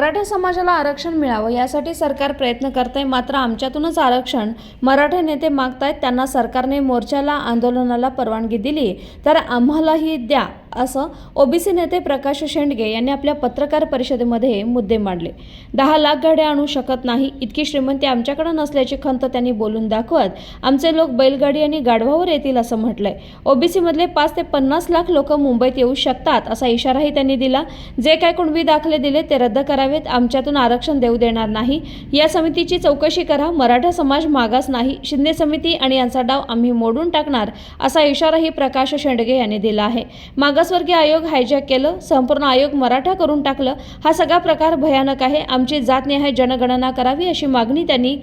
मराठा समाजाला आरक्षण मिळावं यासाठी सरकार प्रयत्न करत आहे मात्र आमच्यातूनच आरक्षण मराठा नेते मागतायत त्यांना सरकारने मोर्चाला आंदोलनाला परवानगी दिली. तर आम्हालाही द्या. असं ओबीसी नेते प्रकाश शेंडगे यांनी आपल्या पत्रकार परिषदेमध्ये मुद्दे मांडले. दहा लाख गाड्या आणू शकत नाही इतकी श्रीमंती आमच्याकडे नसल्याची खंत त्यांनी बोलून दाखवत आमचे लोक बैलगाडी आणि गाढवावर येतील असं म्हटलंय. ओबीसीमधले पाच ते पन्नास लाख लोक मुंबईत येऊ शकतात असा इशाराही त्यांनी दिला. जे काय कुणबी दाखले दिले ते रद्द करावेत आमच्यातून आरक्षण देऊ देणार नाही. या समितीची चौकशी करा मराठा समाज मागास नाही शिंदे समिती आणि यांचा डाव आम्ही मोडून टाकणार असा इशाराही प्रकाश शेंडगे यांनी दिला आहे. मागासवर्गीय आयोग हायजॅक केलं संपूर्ण आयोग मराठा करून टाकलं हा सगळा प्रकार भयानक आहे. आमची जातनिहाय जनगणना करावी अशी मागणी त्यांनी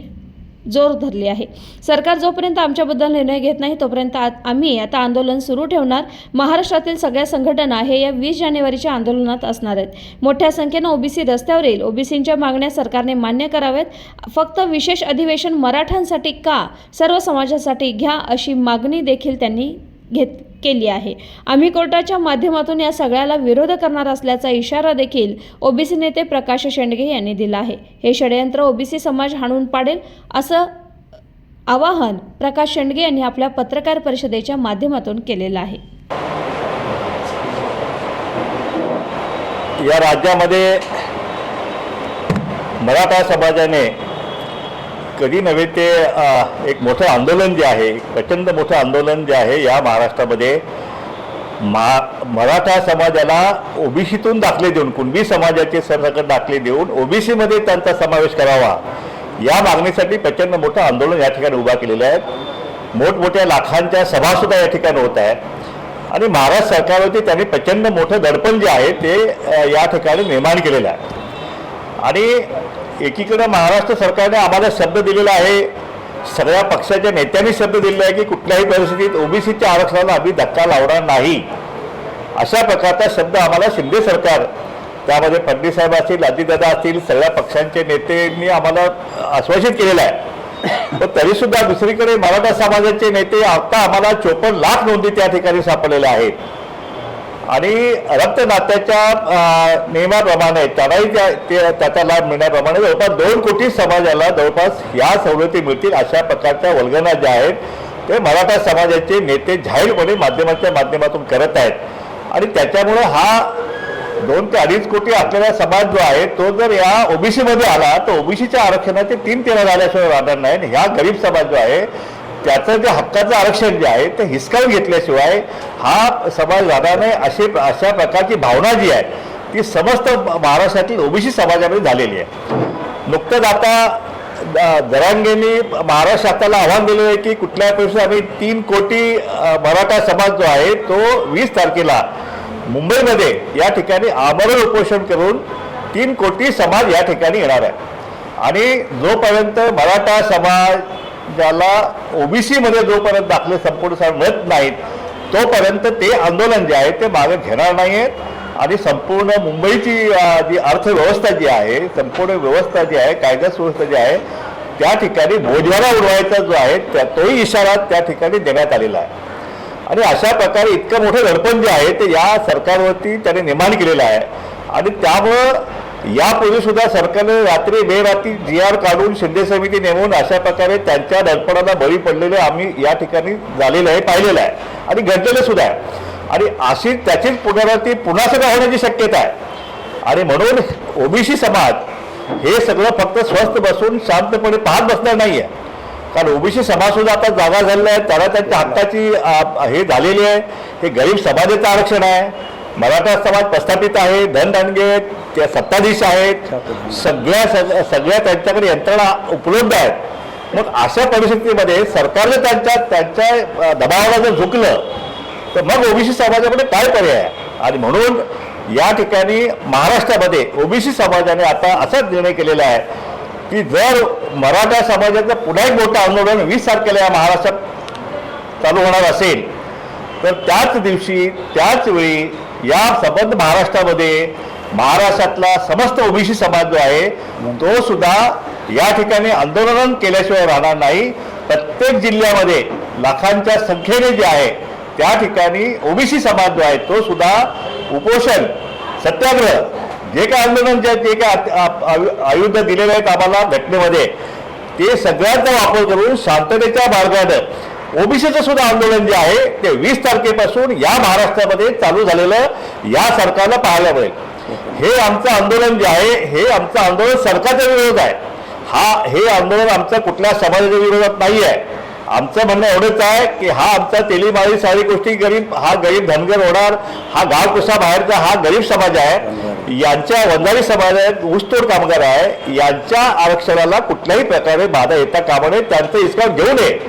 जोर धरली आहे. सरकार जोपर्यंत आमच्याबद्दल निर्णय घेत नाही तोपर्यंत आम्ही आता आंदोलन सुरू ठेवणार. महाराष्ट्रातील सगळ्या संघटना हे या वीस जानेवारीच्या आंदोलनात असणार आहेत. मोठ्या संख्येनं ओबीसी रस्त्यावर येईल. ओबीसींच्या मागण्या सरकारने मान्य कराव्यात. फक्त विशेष अधिवेशन मराठ्यांसाठी का? सर्व समाजासाठी घ्या अशी मागणी देखील त्यांनी घेत केली आहे. आम्ही कोर्टाच्या माध्यमातून या सगळ्याला विरोध करणार असल्याचा इशारा देखील ओबीसी नेते प्रकाश शेंडगे यांनी दिला आहे. हे षडयंत्र ओबीसी समाज हाणून पाडेल असं आवाहन प्रकाश शेंडगे यांनी आपल्या पत्रकार परिषदेच्या माध्यमातून केलेलं आहे. या राज्यामध्ये मराठा समाजाने कधी नव्हे ते एक मोठं आंदोलन जे आहे प्रचंड मोठं आंदोलन जे आहे या महाराष्ट्रामध्ये मा मराठा समाजाला ओबीसीतून दाखले देऊन कुणबी समाजाचे सरसकट दाखले देऊन ओबीसीमध्ये त्यांचा समावेश करावा या मागणीसाठी प्रचंड मोठं आंदोलन या ठिकाणी उभा केलेलं आहे. मोठमोठ्या लाखांच्या सभासुद्धा या ठिकाणी होत आहेत. आणि महाराष्ट्र सरकारवरती त्यांनी प्रचंड मोठं दडपण जे आहे ते या ठिकाणी निर्माण केलेलं आहे. आणि एकीकडे महाराष्ट्र सरकारने आम्हाला शब्द दिलेला आहे. सगळ्या पक्षाच्या नेत्यांनी शब्द दिलेला आहे की कुठल्याही परिस्थितीत ओबीसीच्या आरक्षणाला आम्ही धक्का लावणार नाही. अशा प्रकारचा शब्द आम्हाला शिंदे सरकार त्यामध्ये पंडित साहेब असतील अजितदादा असतील सगळ्या पक्षांचे नेत्यांनी आम्हाला आश्वासित केलेलं आहे. पण तरीसुद्धा दुसरीकडे मराठा समाजाचे नेते आता आम्हाला चोपन्न लाख नोंदी त्या ठिकाणी सापडलेल्या आहेत. आणि रक्त नात्याच्या नियमाप्रमाणे त्यालाही त्या ते- त्याचा लाभ मिळण्याप्रमाणे जवळपास दोन कोटी समाजाला जवळपास या सवलती मिळतील अशा प्रकारच्या वल्गना ज्या आहेत ते मराठा समाजाचे नेते जाहीरपणे माध्यमाच्या माध्यमातून करत आहेत. आणि त्याच्यामुळं हा दोन ते अडीच कोटी असलेला समाज जो आहे तो जर या ओबीसीमध्ये आला तर ओबीसीच्या आरक्षणाचे तीन तेरा झाल्याशिवाय राहणार नाही. ह्या गरीब समाज जो आहे त्याचं जे हक्काचं आरक्षण जे आहे ते हिसकावून घेतल्याशिवाय हा समाज राहणार नाही अशी अशा प्रकारची भावना जी आहे ती समस्त महाराष्ट्रातील ओबीसी समाजामध्ये झालेली आहे. नुकतंच आता दरांगेंनी जरांगेंनी महाराष्ट्र शासनाला आव्हान दिलेलं आहे की कुठल्या परिस्थितीत आम्ही तीन कोटी मराठा समाज जो आहे तो वीस तारखेला मुंबईमध्ये या ठिकाणी आमरण उपोषण करून तीन कोटी समाज या ठिकाणी येणार आहे. आणि जोपर्यंत मराठा समाज ज्याला ओबीसीमध्ये जोपर्यंत दाखले संपूर्ण समाज मिळत नाहीत तोपर्यंत ते आंदोलन जे आहे ते मागे घेणार नाही आहेत आणि संपूर्ण मुंबईची जी अर्थव्यवस्था जी आहे संपूर्ण व्यवस्था जी आहे कायदा सुव्यवस्था जी आहे त्या ठिकाणी भोजवाला उडवायचा जो आहे त्या तोही इशारा त्या ठिकाणी देण्यात आलेला आहे. आणि अशा प्रकारे इतकं मोठं दडपण जे आहे ते या सरकारवरती त्याने निर्माण केलेलं आहे. आणि त्यामुळं यापूर्वी सुद्धा सरकारने रात्री बेरात्री जी आर काढून शिंदे समिती नेमून अशा प्रकारे त्यांच्या दडपणाला बळी पडलेले आम्ही या ठिकाणी झालेलं आहे पाहिलेलं आहे. आणि घडलेलं सुद्धा आहे. आणि अशी त्याचीच पुनरावृत्ती पुन्हा सगळं होण्याची शक्यता आहे. आणि म्हणून ओबीसी समाज हे सगळं फक्त स्वस्थ बसून शांतपणे पाहत बसणार नाही आहे कारण ओबीसी समाजसुद्धा आता जागा झालेला आहे. त्याला त्यांच्या हक्काची हे झालेली आहे. हे गरीब समाजाचं आरक्षण आहे. मराठा समाज प्रस्थापित आहे धनदानगे त्या सत्ताधीश आहेत सगळ्या सगळ्या त्यांच्याकडे यंत्रणा उपलब्ध आहेत. मग अशा परिस्थितीमध्ये सरकारने त्यांच्या त्यांच्या दबावाला जर झुकलं तर मग ओबीसी समाजामध्ये काय पर्याय आहे? आणि म्हणून या ठिकाणी महाराष्ट्रामध्ये ओबीसी समाजाने आता असाच निर्णय केलेला आहे की जर मराठा समाजाचं पुन्हा एक मोठं आंदोलन वीस तारखेला या महाराष्ट्रात चालू होणार असेल तर त्याच दिवशी त्याच वेळी या संबंध महाराष्ट्रामध्ये महाराष्ट्रातला समस्त ओबीसी समाज जो आहे तो सुद्धा या ठिकाणी आंदोलन केल्याशिवाय राहणार नाही. प्रत्येक जिल्ह्यामध्ये लाखांच्या संख्येने जे आहे त्या ठिकाणी ओबीसी समाज जो आहे तो सुद्धा उपोषण सत्याग्रह जे काय आंदोलन जे जे काय आयुध दिलेले आहेत आम्हाला घटनेमध्ये ते सगळ्यांचा वापर करून शांततेच्या मार्गानं ओबीसीचं सुद्धा आंदोलन जे आहे ते वीस तारखेपासून या महाराष्ट्रामध्ये चालू झालेलं या सरकारला पाहायला मिळेल हे आमचं आंदोलन जे आहे हे आमचं आंदोलन सरकारच्या विरोधात आहे. हा हे आंदोलन आमचं कुठल्या समाजाच्या विरोधात नाही आहे. आमचं म्हणणं एवढंच आहे की हा आमचा तेलीमाळी सारी गोष्टी गरीब हा गरीब धनगर होणार हा गावकुसा बाहेरचा हा गरीब समाज आहे. यांच्या वंजारी समाज आहेत ऊसतोड कामगार आहे. यांच्या आरक्षणाला कुठल्याही प्रकारे बाधा येता कामा नये. त्यांचं इसकाम घेऊ नये.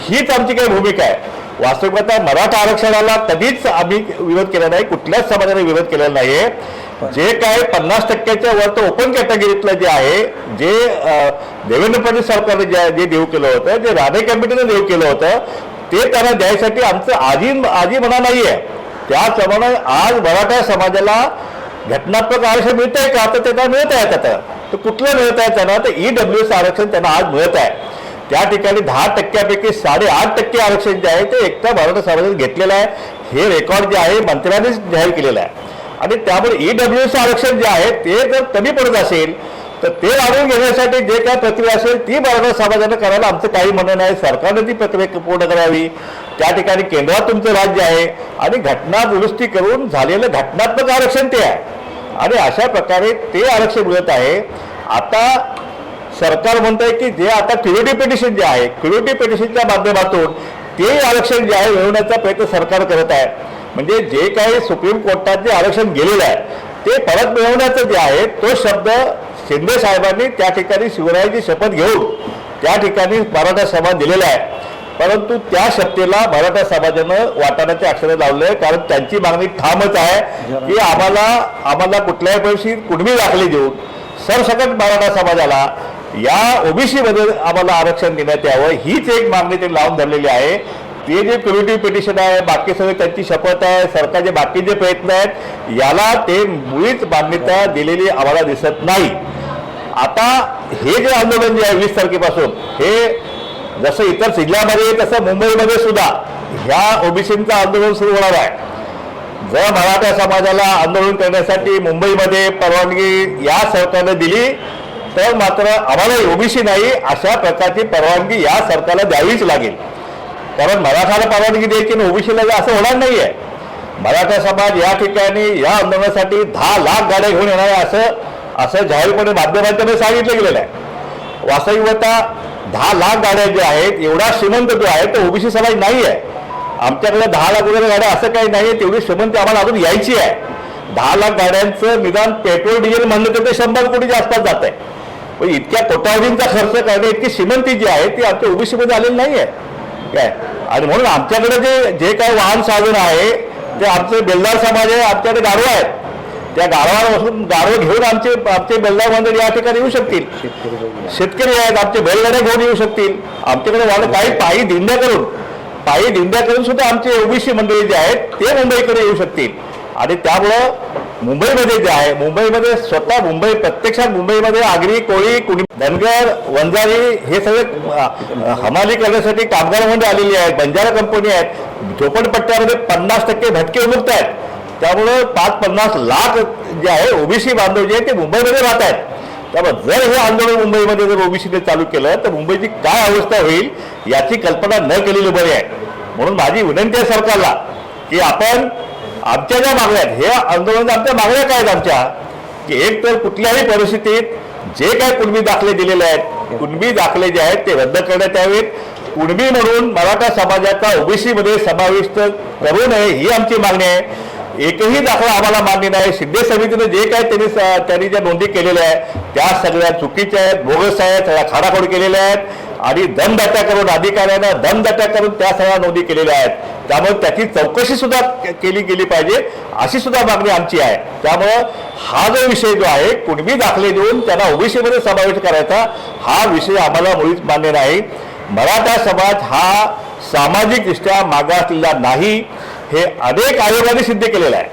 हीच आमची काही भूमिका आहे. वास्तविकता मराठा आरक्षणाला कधीच आम्ही विरोध केला नाही कुठल्याच समाजाने विरोध केलेला नाहीये. जे काय पन्नास टक्क्याच्या वर तर ओपन कॅटेगरीतलं जे आहे जे देवेंद्र फडणवीस सरकारने जे जे देऊ केलं होतं जे राणे कमिटीने देऊ केलं होतं ते त्यांना द्यायसाठी आमचं आजी आजी म्हणा नाही आहे त्याचप्रमाणे आज मराठा समाजाला घटनात्मक आरक्षण मिळत आहे का? तर त्यांना मिळत आहे आता. तर कुठलं मिळत आहे त्यांना? तर ई डब्ल्यू आरक्षण त्यांना आज मिळत आहे. त्या ठिकाणी दहा टक्क्यापैकी साडेआठ टक्के आरक्षण जे आहे ते एकट्या मराठा समाजाने घेतलेलं आहे. हे रेकॉर्ड जे आहे मंत्र्यांनीच जाहीर केलेलं आहे. आणि त्यामुळे ई डब्ल्यूचं आरक्षण जे आहे ते जर कमी पडत असेल तर ते वाढवून घेण्यासाठी जे काय प्रक्रिया असेल ती मराठा समाजानं करायला आमचं काही म्हणणं नाही. सरकारनं ती प्रक्रिया पूर्ण करावी. त्या ठिकाणी केंद्रात तुमचं राज्य आहे. आणि घटना दुरुस्ती करून झालेलं घटनात्मक आरक्षण ते आहे. आणि अशा प्रकारे ते आरक्षण मिळत आहे. आता सरकार म्हणतंय की जे आता क्युरिटी पिटिशन जे आहे क्युरिटी पिटिशनच्या माध्यमातून ते आरक्षण जे आहे मिळवण्याचा प्रयत्न सरकार करत आहे. म्हणजे जे काही सुप्रीम कोर्टात जे आरक्षण गेलेलं आहे ते परत मिळवण्याचं जे आहे तो शब्द शिंदे साहेबांनी त्या ठिकाणी शिवरायाची शपथ घेऊन त्या ठिकाणी मराठा समाज दिलेला आहे परंतु त्या शक्तीला मराठा समाजानं वाटाण्याचे अक्षरं लावले कारण त्यांची मागणी ठामच आहे की आम्हाला आम्हाला कुठल्याही पैशी कुणबी दाखली देऊन सरसकट मराठा समाजाला या ओबीसी मध्ये आम्हाला आरक्षण देण्यात यावं हीच एक मागणी त्यांनी लावून धरलेली आहे. ते जे क्युरिटी पिटिशन आहे बाकी सगळे त्यांची शपथ आहे सरकारचे बाकीचे प्रयत्न आहेत याला ते मुळीच मान्यता दिलेली आम्हाला दिसत नाही. आता हे जे आंदोलन जे आहे वीस तारखेपासून हे जसं इतर जिल्ह्यामध्ये तसं मुंबईमध्ये सुद्धा ह्या ओबीसीचं आंदोलन सुरू होणार आहे. जर मराठा समाजाला आंदोलन करण्यासाठी मुंबईमध्ये परवानगी या सरकारने दिली तर मात्र आम्हाला ओबीसी नाही अशा प्रकारची परवानगी या सरकारला द्यावीच लागेल. कारण मराठाला परवानगी द्यायची आणि ओबीसीला असं होणार नाही आहे मराठा समाज या ठिकाणी या आंदोलनासाठी दहा लाख गाड्या घेऊन येणार आहे असं असं जाहीरपणे माध्यमांच्यामध्ये सांगितलं गेलेलं आहे. वास्तविकता दहा लाख गाड्या ज्या आहेत एवढा श्रीमंत जो आहे तो ओबीसी समाज नाही आहे आमच्याकडे दहा लाख वगैरे गाड्या असं काही नाही आहे तेवढी श्रीमंती आम्हाला अजून यायची आहे. दहा लाख गाड्यांचं निदान पेट्रोल डिझेल म्हणलं तर ते शंभर कोटीच्या आसपास जात आहे इतक्या कोट्यावधींचा खर्च करणे इतकी श्रीमंती जी आहे ती आमच्या ओबीसीमध्ये आलेली नाही आहे काय? आणि म्हणून आमच्याकडे जे जे काही वाहन साधन आहे ते आमचे बेलदार समाज आहे आमच्याकडे गारवा आहेत. त्या गारवापासून गारवं घेऊन आमचे आमचे बेलदार मंडळ या ठिकाणी येऊ शकतील. शेतकरी आहेत आमचे बैलगाड्या घेऊन येऊ शकतील. आमच्याकडे वाढ काही पायी दिंड्या करून पायी दिंड्या करून सुद्धा आमचे ओबीसी मंडळी जे आहेत ते मुंबईकडे येऊ शकतील. आणि त्यामुळं मुंबईमध्ये जे आहे मुंबईमध्ये स्वतः मुंबई प्रत्यक्षात मुंबईमध्ये आगरी कोळी कुणी धनगर वंजारी हे सगळे हमाली करण्यासाठी कामगार मंडळ आलेली आहेत बंजारा कंपनी आहेत झोपडपट्ट्यामध्ये पन्नास टक्के भटके विमुक्त आहेत. त्यामुळं पाच पन्नास लाख जे आहे ओबीसी बांधव जे आहे ते मुंबईमध्ये राहत आहेत. त्यामुळे जर हे आंदोलन मुंबईमध्ये जर ओबीसीने चालू केलं तर मुंबईची काय अवस्था होईल याची कल्पना न केलेली बरी आहे. म्हणून माझी विनंती आहे सरकारला की आपण आमच्या ज्या मागण्या आहेत हे आंदोलन आमच्या मागण्या काय आहेत आमच्या? की एक तर कुठल्याही परिस्थितीत जे काय कुणबी दाखले दिलेले आहेत कुणबी दाखले जे आहेत ते रद्द करण्यात यावेत. कुणबी म्हणून मराठा समाजाचा ओबीसी मध्ये समाविष्ट करू नये ही आमची मागणी आहे. एकही दाखला आम्हाला मान्य नाही. शिंदे समितीने जे काय त्यांनी स- त्यांनी ज्या नोंदी केलेल्या आहेत त्या सगळ्या चुकीच्या आहेत बोगस आहेत सगळ्या खाडाखोड केलेल्या आहेत. आणि दमदाट्या करून अधिकाऱ्यांना दमदाट्या करून त्या सगळ्या नोंदी केलेल्या आहेत. त्यामुळे त्याची चौकशी सुद्धा केली गेली पाहिजे अशी सुद्धा मागणी आमची आहे. त्यामुळं हा जो विषय जो आहे कुणबी दाखले देऊन त्यांना ओबीसीमध्ये समावेश करायचा हा विषय आम्हाला मुळीच मान्य नाही. मराठा समाज हा सामाजिकदृष्ट्या मागासलेला नाही हे अनेक आयोगाने सिद्ध केलेलं आहे.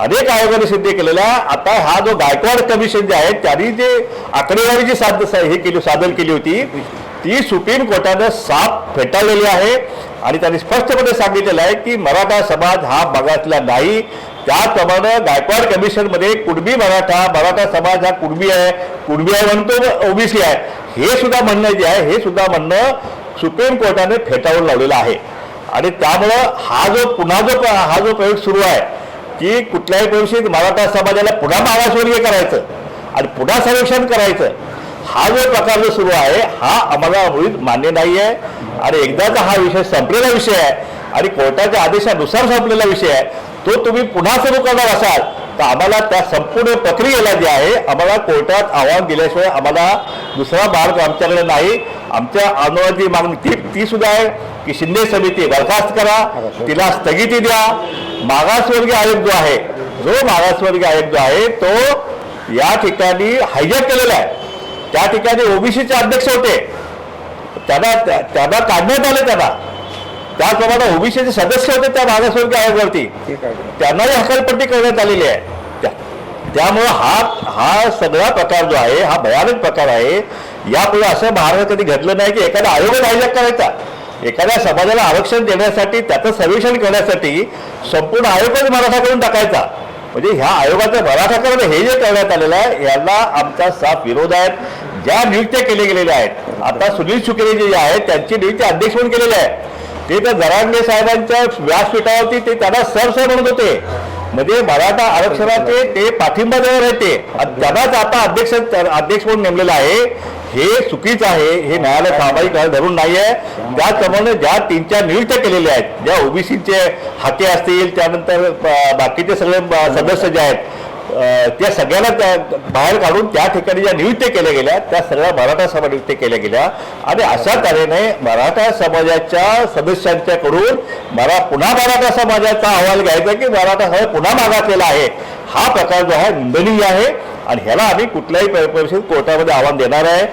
अनेक आयोगाने सिद्ध केलेला आता हा जो गायकवाड कमिशन जे आहे त्यांनी जे आकडेवारी जी साध हे केली सादर केली होती ती सुप्रीम कोर्टानं साफ फेटाळलेली आहे. आणि त्यांनी स्पष्टपणे सांगितलेलं आहे की मराठा समाज हा मागासला नाही. त्याप्रमाणे गायकवाड कमिशनमध्ये कुणबी मराठा मराठा समाज हा कुणबी आहे कुणबी आहे म्हणतो ओबीसी आहे. हे सुद्धा म्हणणं जे आहे हे सुद्धा म्हणणं सुप्रीम कोर्टाने फेटाळून लावलेलं आहे. आणि त्यामुळं हा जो पुन्हा जो हा जो प्रयोग सुरू आहे की कुठल्याही परिस्थितीत मराठा समाजाला पुन्हा मागासवर्गीय करायचं आणि पुन्हा सर्वेक्षण करायचं हा जो प्रकार जो सुरू आहे हा आम्हाला मुळीच मान्य नाही आहे आणि एकदाचा हा विषय संपलेला विषय आहे आणि कोर्टाच्या आदेशानुसार संपलेला विषय आहे तो तुम्ही पुन्हा सुरू करणार असाल तर आम्हाला त्या संपूर्ण प्रक्रियेला जे आहे आम्हाला कोर्टात आव्हान दिल्याशिवाय आम्हाला दुसरा मार्ग आमच्याकडे नाही. आमच्या आंदोलनाची मागणी ती ती सुद्धा आहे की शिंदे समिती बरखास्त करा तिला स्थगिती द्या. मागासवर्गीय आयोग जो आहे जो मागासवर्गीय आयोग जो आहे तो या ठिकाणी हायजॅक केलेला आहे. त्या ठिकाणी ओबीसीचे अध्यक्ष होते. त्यांना त्या- त्यांना काढण्यात आले त्यांना. त्याचप्रमाणे ओबीसीचे सदस्य होते त्या मागासवर्गीय आयोगावरती. त्यांनाही हकालपट्टी करण्यात आलेली आहे. त्या- त्यामुळं हा हा सगळा प्रकार जो आहे हा भयानक प्रकार आहे. यापुढे असं महाराष्ट्रात कधी घडलं नाही की एखादा आयोगच हायजॅक करायचा. एखाद्या समाजाला आरक्षण देण्यासाठी त्याचं सर्वेक्षण करण्यासाठी संपूर्ण आयोगच मराठा करून टाकायचा. म्हणजे ह्या आयोगाचं मराठाकरण हे जे करण्यात आलेलं आहे याला आमचा साफ विरोध आहे. ज्या नियुक्त्या केल्या गेलेल्या आहेत आता सुनील शुक्रे जे आहेत त्यांची नियुक्ती अध्यक्ष म्हणून केलेली आहे. ते तर जरांगे साहेबांच्या व्यासपीठावरती ते त्यांना सर सर म्हणत होते. म्हणजे मराठा आरक्षणाचे ते पाठिंबा देणार होते आणि त्यांनाच आता अध्यक्ष अध्यक्ष म्हणून नेमलेलं आहे. हे चुकीचं आहे हे न्यायालय सामायिक धरून नाही आहे त्याचप्रमाणे ज्या तीन चार नियुक्त्या केलेल्या आहेत ज्या ओबीसीचे हाके असतील त्यानंतर बाकीचे सगळे सदस्य जे आहेत त्या सगळ्यांना त्या बाहेर काढून त्या ठिकाणी ज्या नियुक्त्या केल्या गेल्या त्या सगळ्या मराठा सभा नियुक्त्या केल्या गेल्या. आणि अशा तऱ्हेने मराठा समाजाच्या सदस्यांच्याकडून मला पुन्हा मराठा समाजाचा अहवाल घ्यायचा की मराठा समाज पुन्हा मागासलेला आहे. हा प्रकार जो आहे निंदनीय आहे. आणि ह्याला आम्ही कुठल्याही परिषद कोर्टामध्ये आव्हान देणार आहे.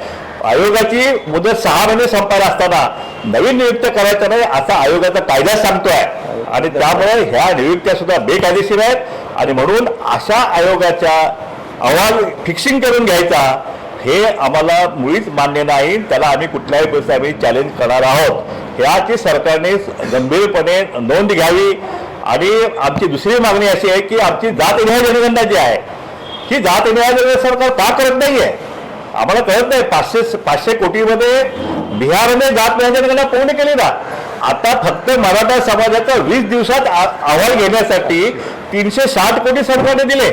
आयोगाची मुदत सहा महिने संपायला असताना नवीन नियुक्त करायचं नाही असा आयोगाचा कायदा सांगतोय. आणि त्यामुळे ह्या नियुक्त्या सुद्धा बेकायदेशीर आहेत. आणि म्हणून अशा आयोगाच्या अहवाल फिक्सिंग करून घ्यायचा हे आम्हाला मुळीच मान्य नाही. त्याला आम्ही कुठल्याही पैसा आम्ही चॅलेंज करणार आहोत. ह्याची सरकारने गंभीरपणे नोंद घ्यावी. आणि आमची दुसरी मागणी अशी आहे की आमची जात निहाय जनगणना जी आहे ही जात निहाय जनगणना सरकार का करत नाही आहे आम्हाला कळत नाही पाचशे पाचशे कोटीमध्ये बिहारने जात नाही जनगणना पूर्ण केली ना आता फक्त मराठा समाजाचा वीस दिवसात आ- अहवाल घेण्यासाठी तीनशे साठ कोटी सरकारने दिले.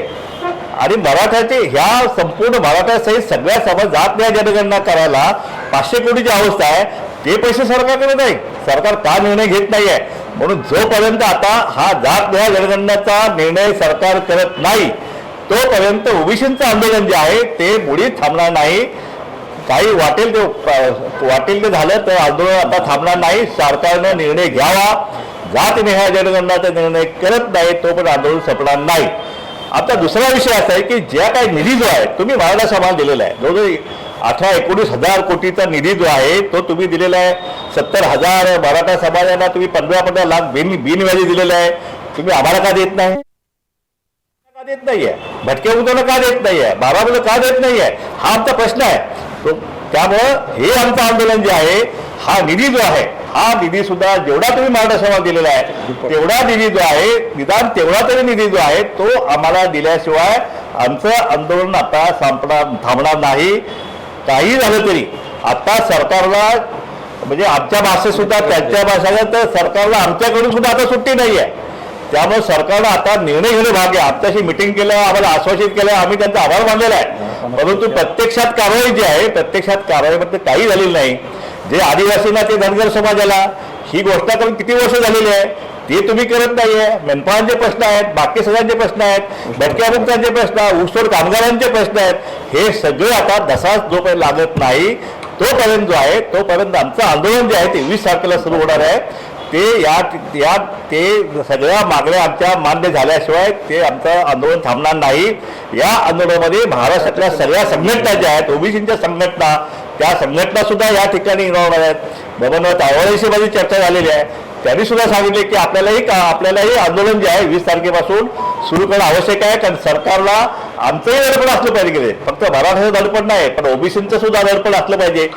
आणि मराठ्याचे ह्या संपूर्ण मराठ्यासहित सगळ्या समाज जात नाही जनगणना करायला पाचशे कोटीची अवस्था आहे. ते पैसे सरकारकडे नाही. सरकार का निर्णय घेत नाहीये? म्हणून जोपर्यंत आता हा जात न्याय जनगणनाचा निर्णय सरकार करत नाही तोपर्यंत ओबीसींचं आंदोलन जे आहे ते मुळीच थांबणार नाही. काही वाटेल ते वाटेल ते झालं तर आंदोलन आता थांबणार नाही. सरकारनं निर्णय घ्यावा. जात निहाय जनगणनाचा निर्णय करत नाही तो पण आंदोलन संपणार नाही. आता दुसरा विषय असा आहे की ज्या काही निधी जो आहे तुम्ही मराठा समाज दिलेला आहे. जवळजवळ अठरा एकोणीस हजार कोटीचा निधी जो आहे तो तुम्ही दिलेला आहे. सत्तर हजार मराठा समाजाला तुम्ही पंधरा पंधरा लाख बिन बिनव्याजी दिलेला आहे. तुम्ही आम्हाला का देत नाही? का देत नाहीये? भटक्या मुलांना का देत नाहीये? बारा मुलं का देत नाहीये? हा आमचा प्रश्न आहे. त्यामुळं हे आमचं आंदोलन जे आहे हा निधी जो आहे हा निधी सुद्धा जेवढा तुम्ही मराठा दिलेला आहे तेवढा निधी जो आहे निदान तेवढा तरी निधी जो आहे तो आम्हाला दिल्याशिवाय आमचं आंदोलन आता संपणार थांबणार नाही. काही झालं तरी. आता सरकारला म्हणजे आमच्या भाषेत सुद्धा त्यांच्या भाषेला तर सरकारला आमच्याकडून सुद्धा आता सुट्टी नाही आहे त्यामुळे सरकारनं आता निर्णय घेणं भाग आहे. आमच्याशी मिटिंग केलं आम्हाला आश्वासित केलं आम्ही त्यांचा आभार मानलेला आहे. परंतु प्रत्यक्षात कारवाई जी आहे प्रत्यक्षात कारवाईमध्ये काही झालेली नाही. जे आदिवासींना ते धनगर समाजाला ही गोष्ट करून किती वर्ष झालेली आहे ते तुम्ही करत नाहीये. मेनपाळांचे प्रश्न आहेत बाकी सगळ्यांचे प्रश्न आहेत भटक्यामुक्तांचे प्रश्न ऊसतोड कामगारांचे प्रश्न आहेत. हे सगळे आता दसाच जोपर्यंत लागत नाही तोपर्यंत जो आहे तोपर्यंत आमचं आंदोलन जे आहे ते वीस तारखेला सुरू होणार आहे. ते या या ते सगळ्या मागण्या आमच्या मान्य झाल्याशिवाय ते आमचं आंदोलन थांबणार नाही. या आंदोलनामध्ये महाराष्ट्रातल्या सगळ्या संघटना ज्या आहेत ओबीसीच्या संघटना त्या संघटनासुद्धा या ठिकाणी इन्व्हॉल्व आहेत. बबनराव तावळेशी माझी चर्चा झालेली आहे. त्यांनी सुद्धा सांगितले की आपल्यालाही का आपल्यालाही आंदोलन जे आहे वीस तारखेपासून सुरू करणं आवश्यक आहे. कारण सरकारला आमचंही दडपण असलं पाहिजे फक्त मराठाचं दडपण नाही पण ओबीसींचं सुद्धा दडपण असलं पाहिजे.